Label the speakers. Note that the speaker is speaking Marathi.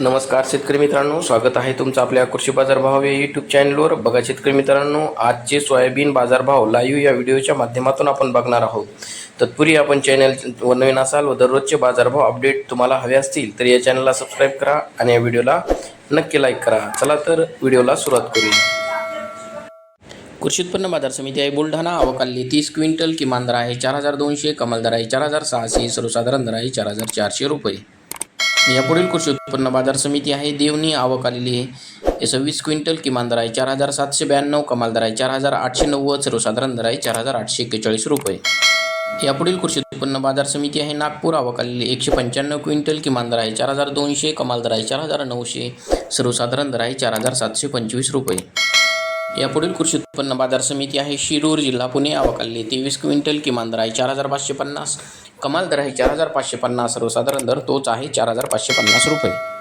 Speaker 1: नमस्कार शेतकरी मित्रांनो स्वागत आहे तुमचं आपल्या कृषी बाजारभाव या यूट्यूब चॅनलवर बघा शेतकरी मित्रांनो आजचे सोयाबीन बाजारभाव लाईव्ह या व्हिडिओच्या माध्यमातून आपण बघणार आहोत. तत्पूर्वी आपण चॅनल नवीन असाल व दररोजचे बाजारभाव अपडेट तुम्हाला हवे असतील तर या चॅनलला सबस्क्राईब करा आणि या व्हिडिओला नक्की लाईक करा. चला तर व्हिडिओला सुरुवात करूया. कृषी उत्पन्न बाजार समिती आहे बुलढाणा. आवकाली तीस क्विंटल किमान दर आहे चार हजार दोनशे कमाल दर आहे चार हजार सहाशे सर्वसाधारण दर आहे चार हजार चारशे रुपये. यापुढील कृषी उत्पन्न बाजार समिती आहे देवनी आवक आलेली आहे. सव्वीस क्विंटल किमान दर आहे चार हजार सातशे ब्याण्णव कमाल दर आहे चार हजार आठशे नव्वद सर्वसाधारण दर आहे चार हजार आठशे एक्केचाळीस रुपये. यापुढील कृषी उत्पन्न बाजार समिती आहे नागपूर आवक आलेली एकशे पंच्याण्णव क्विंटल किमान दर आहे चार हजार दोनशे कमाल दर आहे चार हजार नऊशे सर्वसाधारण दर आहे चार हजार सातशे पंचवीस रुपये. यापुढील कृषी उत्पन्न बाजार समिती आहे शिरूर जिल्हा पुणे आवकाली तेवीस क्विंटल किमान दर आहे चार हजार पाचशे पन्नास. कमाल दर आहे चार हजार पाचशे पन्नास. सर्वसाधारण दर तोच आहे चार हजार पाचशे पन्नास रुपये.